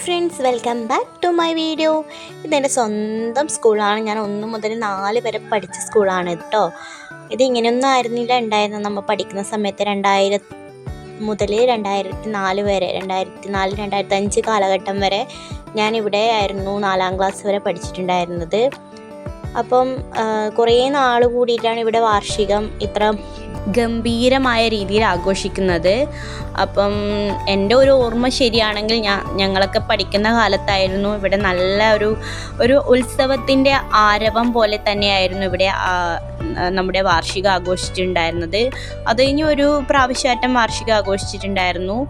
Friends welcome back to my video. ഇതെന്റെ സ്വന്തം സ്കൂളാണ്. ഞാൻ ഒന്ന് മുതൽ നാല് വരെ പഠിച്ച സ്കൂളാണ് കേട്ടോ ഇത് ആയിരുന്നില്ല. ഉണ്ടായിരുന്നത് നമ്മൾ പഠിക്കുന്ന സമയത്ത് രണ്ടായിര മുതൽ രണ്ടായിരത്തി നാല് വരെ രണ്ടായിരത്തി നാല് രണ്ടായിരത്തി അഞ്ച് കാലഘട്ടം വരെ ഞാൻ ഇവിടെ ആയിരുന്നു നാലാം ക്ലാസ് വരെ പഠിച്ചിട്ടുണ്ടായിരുന്നത്. അപ്പം കുറേ നാൾ കൂടിയിട്ടാണ് ഇവിടെ വാർഷികം ഇത്ര ഗംഭീരമായ രീതിയിൽ ആഘോഷിക്കുന്നത്. അപ്പം എന്റെ ഒരു ഓർമ്മ ശരിയാണെങ്കിൽ ഞാൻ ഞങ്ങളൊക്കെ പഠിക്കുന്ന കാലത്തായിരുന്നു ഇവിടെ നല്ല ഒരു ഒരു ഉത്സവത്തിന്റെ ആരവം പോലെ തന്നെയായിരുന്നു ഇവിടെ നമ്മുടെ വാർഷിക ആഘോഷിച്ചിട്ടുണ്ടായിരുന്നത്. അത് കഴിഞ്ഞ് ഒരു പ്രാവശ്യമായിട്ടും വാർഷികം ആഘോഷിച്ചിട്ടുണ്ടായിരുന്നു.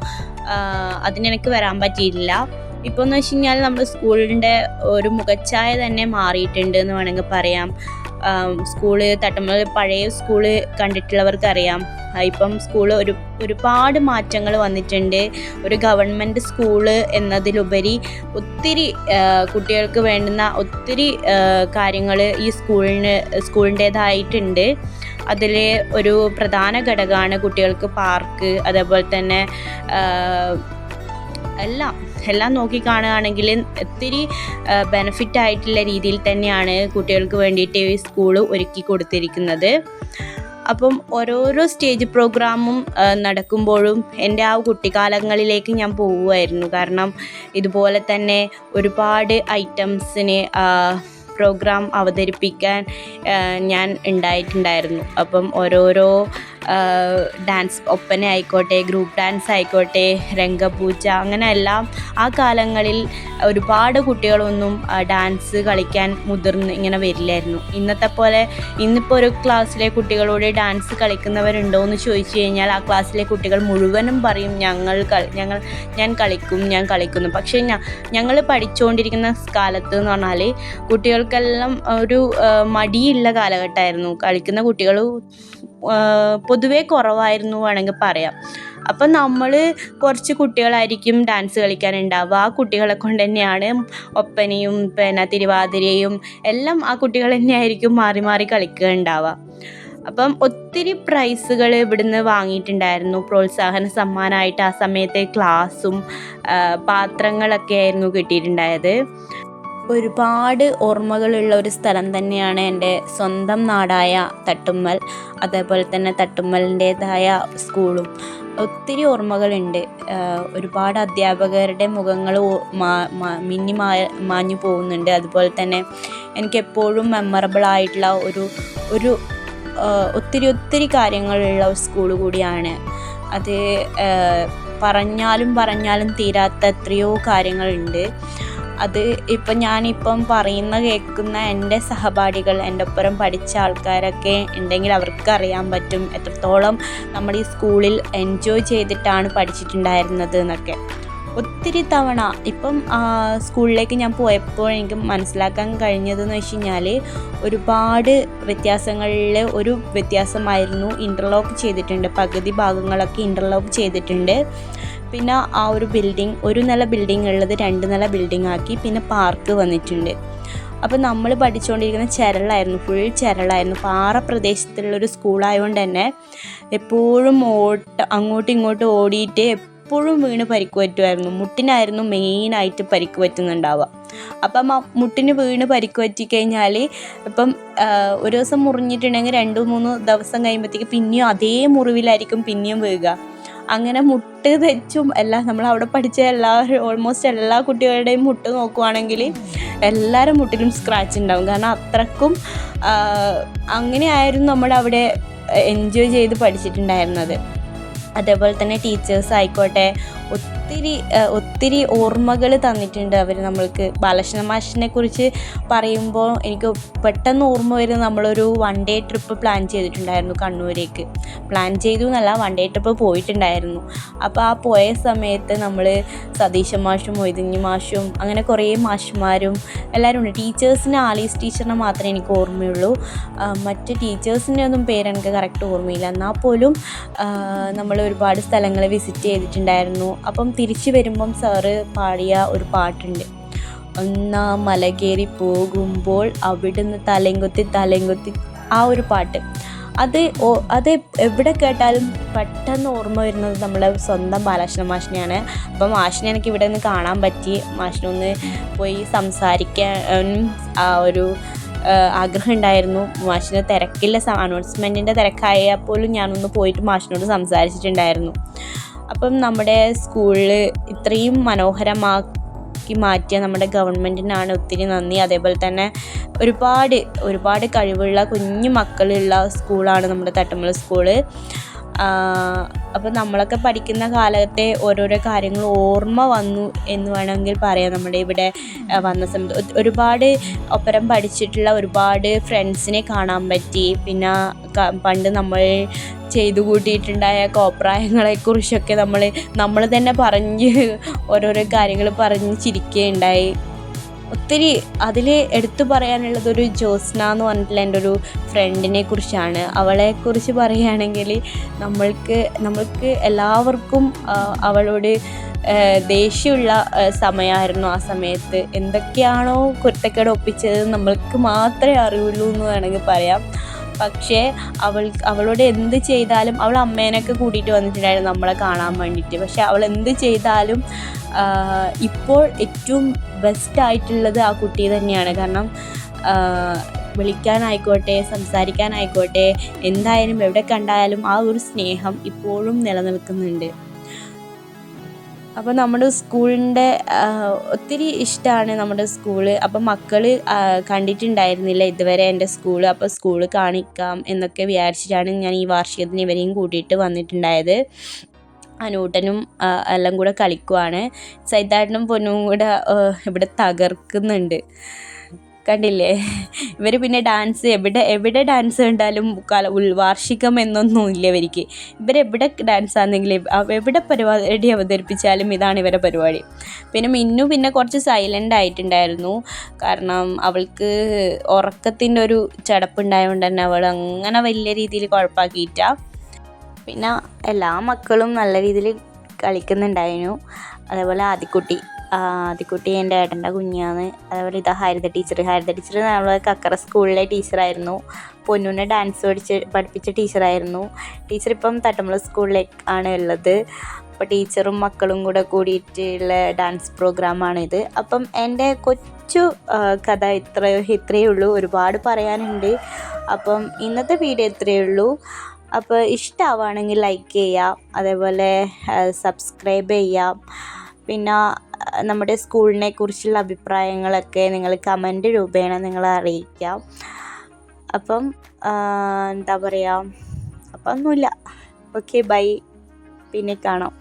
അതിനെനിക്ക് വരാൻ പറ്റിയില്ല ഇപ്പോൾ എന്ന് വെച്ച് കഴിഞ്ഞാൽ നമ്മുടെ സ്കൂളിന്റെ ഒരു മുഖച്ഛായ തന്നെ മാറിയിട്ടുണ്ട് എന്ന് വേണമെങ്കിൽ പറയാം. സ്കൂൾ തട്ടമ്മൽ പഴയ സ്കൂൾ കണ്ടിട്ടുള്ളവർക്ക് അറിയാം ഇപ്പം സ്കൂൾ ഒരു ഒരുപാട് മാറ്റങ്ങൾ വന്നിട്ടുണ്ട്. ഒരു ഗവൺമെന്റ് സ്കൂൾ എന്നതിലുപരി ഒത്തിരി കുട്ടികൾക്ക് വേണ്ടുന്ന ഒത്തിരി കാര്യങ്ങൾ ഈ സ്കൂളിന് സ്കൂളിന്റേതായിട്ടുണ്ട്. അതിൽ ഒരു പ്രധാന ഘടകമാണ് കുട്ടികൾക്ക് പാർക്ക് അതേപോലെ തന്നെ എല്ലാം എല്ലാം നോക്കി കാണുകയാണെങ്കിൽ ഒത്തിരി ബെനഫിറ്റ് ആയിട്ടുള്ള രീതിയിൽ തന്നെയാണ് കുട്ടികൾക്ക് വേണ്ടിയിട്ട് ഈ സ്കൂൾ ഒരുക്കി കൊടുത്തിരിക്കുന്നത്. അപ്പം ഓരോരോ സ്റ്റേജ് പ്രോഗ്രാമും നടക്കുമ്പോഴും എന്റെ ആ കുട്ടിക്കാലങ്ങളിലേക്ക് ഞാൻ പോവുമായിരുന്നു കാരണം ഇതുപോലെ തന്നെ ഒരുപാട് ഐറ്റംസിന് പ്രോഗ്രാം അവതരിപ്പിക്കാൻ ഞാൻ ഉണ്ടായിട്ടുണ്ടായിരുന്നു. അപ്പം ഓരോരോ ഡാൻസ് ഒപ്പന ആയിക്കോട്ടെ ഗ്രൂപ്പ് ഡാൻസ് ആയിക്കോട്ടെ രംഗപൂജ അങ്ങനെ എല്ലാം ആ കാലങ്ങളിൽ ഒരുപാട് കുട്ടികളൊന്നും ഡാൻസ് കളിക്കാൻ മുതിർന്ന് ഇങ്ങനെ വരില്ലായിരുന്നു. ഇന്നത്തെ പോലെ ഇന്നിപ്പോൾ ഒരു ക്ലാസ്സിലെ കുട്ടികളോട് ഡാൻസ് കളിക്കുന്നവരുണ്ടോ എന്ന് ചോദിച്ചു കഴിഞ്ഞാൽ ആ ക്ലാസ്സിലെ കുട്ടികൾ മുഴുവനും പറയും ഞങ്ങൾ ഞങ്ങൾ ഞാൻ കളിക്കും ഞാൻ കളിക്കുന്നു. പക്ഷേ ഞങ്ങൾ പഠിച്ചുകൊണ്ടിരിക്കുന്ന കാലത്ത് എന്ന് പറഞ്ഞാൽ കുട്ടികൾക്കെല്ലാം ഒരു മടിയുള്ള കാലഘട്ടമായിരുന്നു. കളിക്കുന്ന കുട്ടികൾ പൊതുവേ കുറവായിരുന്നു വേണമെങ്കിൽ പറയാം. അപ്പം നമ്മൾ കുറച്ച് കുട്ടികളായിരിക്കും ഡാൻസ് കളിക്കാനുണ്ടാവുക. ആ കുട്ടികളെ കൊണ്ട് തന്നെയാണ് ഒപ്പനയും പിന്നെ തിരുവാതിരയും എല്ലാം ആ കുട്ടികൾ തന്നെയായിരിക്കും മാറി മാറി കളിക്കുക ഉണ്ടാവുക അപ്പം ഒത്തിരി പ്രൈസുകൾ ഇവിടുന്ന് വാങ്ങിയിട്ടുണ്ടായിരുന്നു. പ്രോത്സാഹന സമ്മാനമായിട്ട് ആ സമയത്തെ ക്ലാസ്സും പാത്രങ്ങളൊക്കെ ആയിരുന്നു കിട്ടിയിട്ടുണ്ടായത്. ഒരുപാട് ഓർമ്മകളുള്ള ഒരു സ്ഥലം തന്നെയാണ് എന്റെ സ്വന്തം നാടായ തട്ടുമ്മൽ. അതേപോലെ തന്നെ തട്ടുമ്മലിന്റെതായ സ്കൂളും. ഒത്തിരി ഓർമ്മകളുണ്ട്. ഒരുപാട് അധ്യാപകരുടെ മുഖങ്ങൾ മിന്നി മാഞ്ഞു പോകുന്നുണ്ട്. അതുപോലെ തന്നെ എനിക്കെപ്പോഴും മെമ്മറബിൾ ആയിട്ടുള്ള ഒരു ഒരു ഒത്തിരി ഒത്തിരി കാര്യങ്ങളുള്ള സ്കൂൾ കൂടിയാണ്. അത് പറഞ്ഞാലും പറഞ്ഞാലും തീരാത്ത എത്രയോ കാര്യങ്ങളുണ്ട്. അത് ഇപ്പം ഞാനിപ്പം പറയുന്ന കേൾക്കുന്ന എന്റെ സഹപാഠികൾ എന്റെ ഒപ്പരം പഠിച്ച ആൾക്കാരൊക്കെ ഉണ്ടെങ്കിൽ അവർക്ക് അറിയാൻ പറ്റും എത്രത്തോളം നമ്മൾ ഈ സ്കൂളിൽ എൻജോയ് ചെയ്തിട്ടാണ് പഠിച്ചിട്ടുണ്ടായിരുന്നത് എന്നൊക്കെ. ഒത്തിരി തവണ ഇപ്പം സ്കൂളിലേക്ക് ഞാൻ പോയപ്പോൾ എനിക്ക് മനസ്സിലാക്കാൻ കഴിഞ്ഞതെന്ന് വെച്ച് കഴിഞ്ഞാൽ ഒരുപാട് വ്യത്യാസങ്ങളിൽ ഒരു വ്യത്യാസമായിരുന്നു ഇന്റർലോക്ക് ചെയ്തിട്ടുണ്ട്. പകുതി ഭാഗങ്ങളൊക്കെ ഇന്റർലോക്ക് ചെയ്തിട്ടുണ്ട്. പിന്നെ ആ ഒരു ബിൽഡിംഗ് ഒരു നില ബിൽഡിംഗ് ഉള്ളത് രണ്ട് നില ബിൽഡിംഗ് ആക്കി പിന്നെ പാർക്ക് വന്നിട്ടുണ്ട്. അപ്പോൾ നമ്മൾ പഠിച്ചുകൊണ്ടിരിക്കുന്ന ചരളായിരുന്നു ഫുൾ ചരളായിരുന്നു. പാറ പ്രദേശത്തുള്ളൊരു സ്കൂളായതുകൊണ്ട് തന്നെ എപ്പോഴും ഓട്ട അങ്ങോട്ടും ഇങ്ങോട്ടും ഓടിയിട്ട് എപ്പോഴും വീണ് പരിക്ക് പറ്റുമായിരുന്നു മുട്ടിനായിരുന്നു മെയിനായിട്ട് പരിക്ക് പറ്റുന്നുണ്ടാവുക അപ്പം മുട്ടിന് വീണ് പരിക്ക് പറ്റി കഴിഞ്ഞാൽ ഇപ്പം ഒരു ദിവസം മുറിഞ്ഞിട്ടുണ്ടെങ്കിൽ രണ്ട് മൂന്ന് ദിവസം കഴിയുമ്പോഴത്തേക്ക് പിന്നെയും അതേ മുറിവിലായിരിക്കും പിന്നെയും വീഴുക. അങ്ങനെ മുട്ട് തെച്ചും എല്ലാം നമ്മൾ അവിടെ പഠിച്ച എല്ലാവരും ഓൾമോസ്റ്റ് എല്ലാ കുട്ടികളുടെയും മുട്ട് നോക്കുവാണെങ്കിൽ എല്ലാവരും മുട്ടിലും സ്ക്രാച്ച് ഉണ്ടാവും. കാരണം അത്രക്കും അങ്ങനെയായിരുന്നു നമ്മൾ അവിടെ എൻജോയ് ചെയ്ത് പഠിച്ചിട്ടുണ്ടായിരുന്നത്. അതേപോലെ തന്നെ ടീച്ചേഴ്സ് ആയിക്കോട്ടെ ഒത്തിരി ഒത്തിരി ഓർമ്മകൾ തന്നിട്ടുണ്ട് അവർ നമ്മൾക്ക്. ബാലകൃഷ്ണ മാഷിനെ കുറിച്ച് പറയുമ്പോൾ എനിക്ക് പെട്ടെന്ന് ഓർമ്മ വരുന്നത് നമ്മളൊരു വൺ ഡേ ട്രിപ്പ് പ്ലാൻ ചെയ്തിട്ടുണ്ടായിരുന്നു കണ്ണൂരേക്ക്. പ്ലാൻ ചെയ്തു എന്നല്ല വൺ ഡേ ട്രിപ്പ് പോയിട്ടുണ്ടായിരുന്നു. അപ്പോൾ ആ പോയ സമയത്ത് നമ്മൾ സതീശ മാഷും മൊയ്തുഞ്ഞി മാഷും അങ്ങനെ കുറേ മാഷുമാരും എല്ലാവരും ഉണ്ട്. ടീച്ചേഴ്സിന് ആലീസ് ടീച്ചറിനെ മാത്രമേ എനിക്ക് ഓർമ്മയുള്ളൂ. മറ്റ് ടീച്ചേഴ്സിന്റെ ഒന്നും പേരെനിക്ക് കറക്റ്റ് ഓർമ്മയില്ല. എന്നാൽ പോലും നമ്മൾ ഒരുപാട് സ്ഥലങ്ങൾ വിസിറ്റ് ചെയ്തിട്ടുണ്ടായിരുന്നു. അപ്പം തിരിച്ചു വരുമ്പം സാറ് പാടിയ ഒരു പാട്ടുണ്ട്. ഒന്നാം മല കയറി പോകുമ്പോൾ അവിടുന്ന് തലങ്കുത്തി തലങ്കുത്തി ആ ഒരു പാട്ട്. അത് അത് എവിടെ കേട്ടാലും പെട്ടെന്ന് ഓർമ്മ വരുന്നത് നമ്മുടെ സ്വന്തം ബാലാഷ്ണ മാഷിനെയാണ്. അപ്പം മാഷിനെ എനിക്ക് ഇവിടെ നിന്ന് കാണാൻ പറ്റി. മാഷിനൊന്ന് പോയി സംസാരിക്കാനും ആ ഒരു ആഗ്രഹം ഉണ്ടായിരുന്നു മാഷിന് തിരക്കില്ല. അനൗൺസ്മെന്റിന്റെ തിരക്കായാൽ പോലും ഞാനൊന്ന് പോയിട്ട് മാഷിനോട് സംസാരിച്ചിട്ടുണ്ടായിരുന്നു. അപ്പം നമ്മുടെ സ്കൂളിൽ ഇത്രയും മനോഹരമാക്കി മാറ്റിയ നമ്മുടെ ഗവൺമെന്റിനാണ് ഒത്തിരി നന്ദി. അതേപോലെ തന്നെ ഒരുപാട് ഒരുപാട് കഴിവുള്ള കുഞ്ഞു മക്കളുള്ള സ്കൂളാണ് നമ്മുടെ തട്ടമ്പല സ്കൂൾ. അപ്പോൾ നമ്മളൊക്കെ പഠിക്കുന്ന കാലത്തെ ഓരോരോ കാര്യങ്ങൾ ഓർമ്മ വന്നു എന്ന് വേണമെങ്കിൽ പറയാം. നമ്മുടെ ഇവിടെ വന്ന സമയത്ത് ഒരുപാട് ഒപ്പരം പഠിച്ചിട്ടുള്ള ഒരുപാട് ഫ്രണ്ട്സിനെ കാണാൻ പറ്റി. പിന്നെ പണ്ട് നമ്മൾ ചെയ്തു കൂട്ടിയിട്ടുണ്ടായ കോപ്രായങ്ങളെക്കുറിച്ചൊക്കെ നമ്മൾ നമ്മൾ തന്നെ പറഞ്ഞ് ഓരോരോ കാര്യങ്ങൾ പറഞ്ഞ് ചിരിക്കുകയുണ്ടായി. ഒത്തിരി അതിൽ എടുത്തു പറയാനുള്ളത് ഒരു ജ്യോത്സ്ന എന്ന് പറഞ്ഞിട്ടുള്ള എന്റെ ഒരു ഫ്രണ്ടിനെ കുറിച്ചാണ്. അവളെക്കുറിച്ച് പറയുകയാണെങ്കിൽ നമ്മൾക്ക് നമ്മൾക്ക് എല്ലാവർക്കും അവളോട് ദേഷ്യമുള്ള സമയമായിരുന്നു ആ സമയത്ത്. എന്തൊക്കെയാണോ കുരുത്തക്കേട് ഒപ്പിച്ചത് നമ്മൾക്ക് മാത്രമേ അറിയുള്ളൂ എന്ന് വേണമെങ്കിൽ പറയാം. പക്ഷേ അവൾ അവളോട് എന്ത് ചെയ്താലും അവൾ അമ്മേനൊക്കെ കൂട്ടിയിട്ട് വന്നിട്ടുണ്ടായിരുന്നു നമ്മളെ കാണാൻ വേണ്ടിയിട്ട്. പക്ഷേ അവൾ എന്ത് ചെയ്താലും ഇപ്പോൾ ഏറ്റവും ബെസ്റ്റ് ആയിട്ടുള്ളത് ആ കുട്ടി തന്നെയാണ്. കാരണം വിളിക്കാനായിക്കോട്ടെ സംസാരിക്കാനായിക്കോട്ടെ എന്തായാലും എവിടെ കണ്ടായാലും ആ ഒരു സ്നേഹം ഇപ്പോഴും നിലനിൽക്കുന്നുണ്ട്. അപ്പോൾ നമ്മുടെ സ്കൂളിന്റെ ഒത്തിരി ഇഷ്ടമാണ് നമ്മുടെ സ്കൂൾ. അപ്പം മക്കൾ കണ്ടിട്ടുണ്ടായിരുന്നില്ല ഇതുവരെ എന്റെ സ്കൂൾ. അപ്പോൾ സ്കൂൾ കാണിക്കാം എന്നൊക്കെ വിചാരിച്ചിട്ടാണ് ഞാൻ ഈ വാർഷികത്തിന് ഇവരെയും കൂട്ടിയിട്ട് വന്നിട്ടുണ്ടായത്. അനൂട്ടനും എല്ലാം കൂടെ കളിക്കുവാണ്. സൈതാട്ടനും പൊന്നും കൂടെ ഇവിടെ തകർക്കുന്നുണ്ട്. കണ്ടില്ലേ? ഇവർ പിന്നെ ഡാൻസ് എവിടെ എവിടെ ഡാൻസ് കണ്ടാലും കല ഉൾവാർഷികം എന്നൊന്നും ഇല്ല ഇവർക്ക്. ഇവരെവിടെ ഡാൻസ് ആണെങ്കിലും എവിടെ പരിപാടി അവതരിപ്പിച്ചാലും ഇതാണ് ഇവരെ പരിപാടി. പിന്നെ മിന്നു പിന്നെ കുറച്ച് സൈലന്റ് ആയിട്ടുണ്ടായിരുന്നു. കാരണം അവൾക്ക് ഉറക്കത്തിന്റെ ഒരു ചടപ്പുണ്ടായതുകൊണ്ട് തന്നെ അവൾ അങ്ങനെ വലിയ രീതിയിൽ കുഴപ്പമാക്കിയിട്ട പിന്നെ എല്ലാ മക്കളും നല്ല രീതിയിൽ കളിക്കുന്നുണ്ടായിരുന്നു. അതേപോലെ ആദിക്കുട്ടി ആദിക്കുട്ടി എന്റെ ഏട്ടന്റെ കുഞ്ഞാണ്. അതേപോലെ ഇതാ ഹരിത ടീച്ചർ ഹരിത ടീച്ചർ നമ്മളെ കക്കറ സ്കൂളിലെ ടീച്ചറായിരുന്നു പൊന്നുനെ ഡാൻസ് പഠിച്ച് പഠിപ്പിച്ച ടീച്ചറായിരുന്നു ടീച്ചർ ഇപ്പം തട്ടമ്പള സ്കൂളിലേക്ക് ആണ് ഉള്ളത്. അപ്പോൾ ടീച്ചറും മക്കളും കൂടെ കൂടിയിട്ടുള്ള ഡാൻസ് പ്രോഗ്രാമാണിത് അപ്പം എന്റെ കൊച്ചു കഥ ഇത്ര ഇത്രയേ ഉള്ളൂ. ഒരുപാട് പറയാനുണ്ട്. അപ്പം ഇന്നത്തെ വീഡിയോ ഇത്രയേ ഉള്ളൂ. അപ്പോൾ ഇഷ്ടമാവുകയാണെങ്കിൽ ലൈക്ക് ചെയ്യാം അതേപോലെ സബ്സ്ക്രൈബ് ചെയ്യാം പിന്നെ നമ്മുടെ സ്കൂളിനെ കുറിച്ചുള്ള അഭിപ്രായങ്ങളൊക്കെ നിങ്ങൾ കമന്റ് രൂപേണ നിങ്ങൾ അറിയിക്കാം അപ്പം എന്താ പറയുക അപ്പം ഒന്നുമില്ല. ഓക്കെ ബൈ പിന്നെ കാണാം.